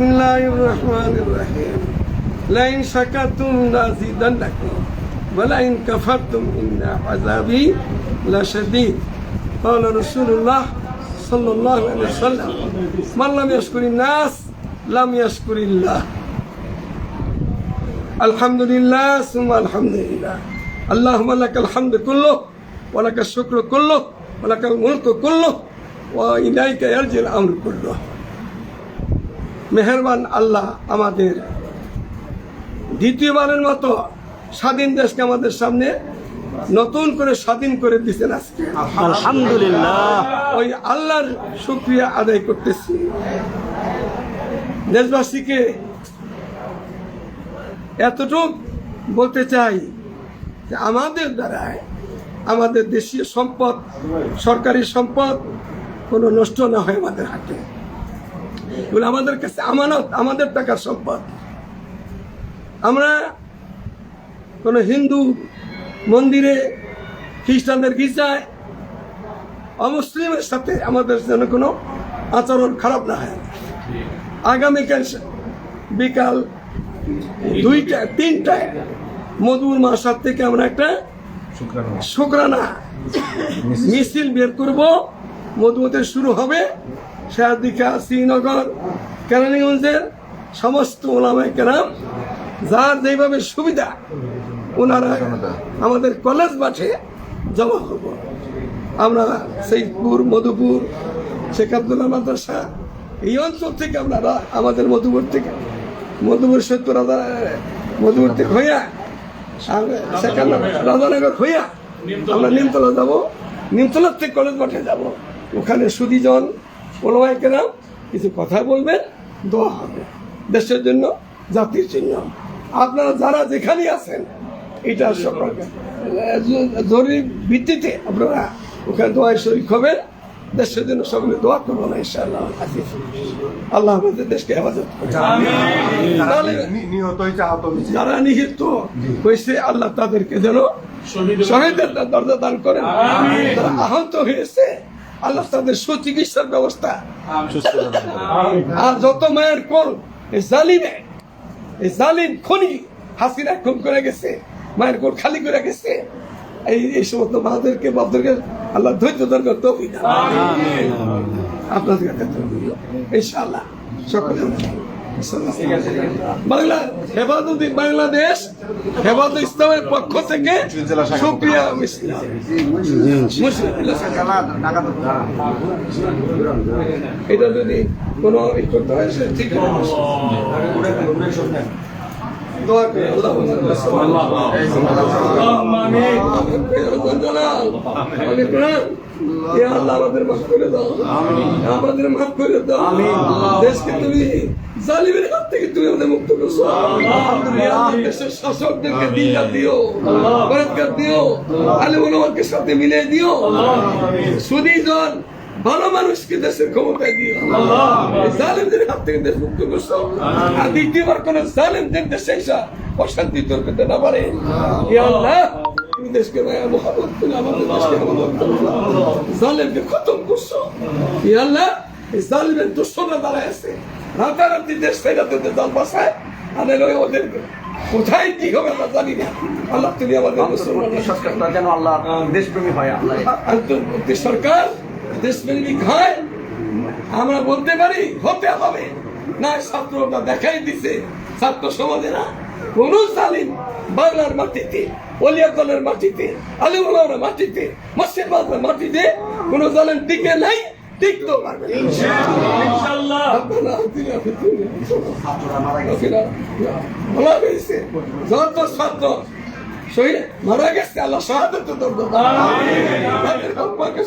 بسم الله الرحمن الرحيم لئن شكرتم لازيدنكم ولئن كفرتم إن عذابي لشديد قال رسول الله صلى الله عليه وسلم من لم يشكر الناس لم يشكر الله الحمد لله ثم الحمد لله اللهم لك الحمد كله ولك الشكر كله ولك الملك كله وإليك يرجع الأمر كله মেহেরবান আল্লাহ আমাদের দ্বিতীয়বারের মতো স্বাধীন দেশকে আমাদের সামনে নতুন করে স্বাধীন করে দিচ্ছেন আজকে। আলহামদুলিল্লাহ। ওই আল্লাহর শুক্রিয়া আদায় করতেছি। দেশবাসীকে এতটুক বলতে চাই যে আমাদের দ্বারায় আমাদের দেশীয় সম্পদ সরকারি সম্পদ কোনো নষ্ট না হয় আমাদের হাতে। এগুলো আমাদের কাছে আমানত আমাদের টাকার সম্পদ। আমরা কোনো হিন্দু মন্দিরে খ্রিস্টানদের গির্জায় অমুসলিমের সাথে আমাদের যেন কোনো আচরণ খারাপ না হয়। আগামীকাল বিকাল দুইটা তিনটায় মধুর মাসার থেকে আমরা একটা শুক্রানা। মিছিল বের করব। মধুমতে শুরু হবে। শাহদিকা শ্রীনগর কেরানীগঞ্জের সমস্ত ওলামায় কেরাম যার যেভাবে সুবিধা ওনারা আমাদের কলেজ মাঠে জমা হব। আমরা সৈদপুর মধুপুর শেখ আবদুল্লাহ মাদ্রাসা এই অঞ্চল থেকে আমরা আমাদের মধুপুর থেকে মধুপুর সৈদপুর মধুপুর থেকে হইয়া রাজানগর হইয়া আমরা নিমতলা যাব। নিমতলার থেকে কলেজ মাঠে যাব। ওখানে সুদীজন ওলমাই কেরাম কিছু কথা বলবেন দোয়া হবে। দেশের জন্য জাতির জন্য। আপনারা যারা যেখানে আছেন এটা সকল জরুরি ভিত্তিতে আপনারা ওখানে দোয়ায় শরীর হবেন। দেশের জন্য সকলে দোয়া করব না ইনশাআল্লাহ। আল্লাহ আমাদের দেশকে হেফাজত যারা নিহিত হয়েছে আল্লাহ তাদেরকে যেন শহীদের দরজা দান করেন। আহত হয়েছে আল্লাহ তাদের সুচিকিৎসার ব্যবস্থা। আর যত মায়ের কোল জালিমে এই জালিম খনি হাসিনা খুন করে গেছে মায়ের কোল খালি করে গেছে এই এই সমস্ত মাদেরকে বাপদেরকে আল্লাহ ধৈর্য দরকার তো আপনাদের কাছে ইনশাআল্লাহ সকলে বাংলা হেফাজত বাংলাদেশ হেফাজত ইসলামের পক্ষ থেকে সুপ্রিয়া এটা যদি কোনো ঠিক। আমাদের মাফ করে দাও দেশকে তুমি জালিমের হাত থেকে তুমি আমাদের মুক্ত করছ দেশের শাসকদেরকে দিল্লা দিও দিও আলে ওলামাকে সাথে মিলে দিও সুদী জন ভালো মানুষকে দেশের ক্ষমতায় দিও এই জালিমদের হাত থেকে দেশ মুক্ত করছ আর দ্বিতীয়বার কোন জালিমদের দেশে এসা অশান্তি তোর পেতে না পারে ইয়া আল্লাহ তুমি দেশকে মায়া মহাবত করে আমাদের দেশকে মহাবত জালিমকে খতম করছ ইয়া আল্লাহ এই জালিমের দাঁড়ায় আছে রাতারাতি দেশ থেকে তোদের দল বাসায় আর এর কোথায় কি হবে আমরা জানি না আল্লাহ তুমি আমাদের সরকারটা যেন আল্লাহ দেশপ্রেমী হয় আল্লাহ সরকার দেশপ্রেমিক হয় আমরা বলতে পারি হতে হবে। না ছাত্ররা দেখাই দিছে। ছাত্র সমাজে না কোন জালিম বাংলার মাটিতে অলিয়াতলের মাটিতে আলিউলার মাটিতে মসজিদ মাটিতে কোন জালিম টিকে নাই টিকতেও পারবে বলা হয়েছে যত ছাত্র শহীদ মারা গেছে আল্লাহ শাহাদত দর্দ তাদের কপ্পাকে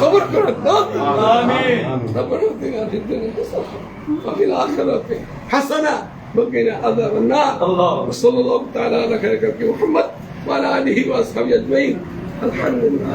সবর করে দাও ربنا اتنا في الدنيا حسنه وفي الاخره حسنه وقنا عذاب النار وصلى الله تعالى على خير خلق محمد وعلى اله واصحابه اجمعين الحمد لله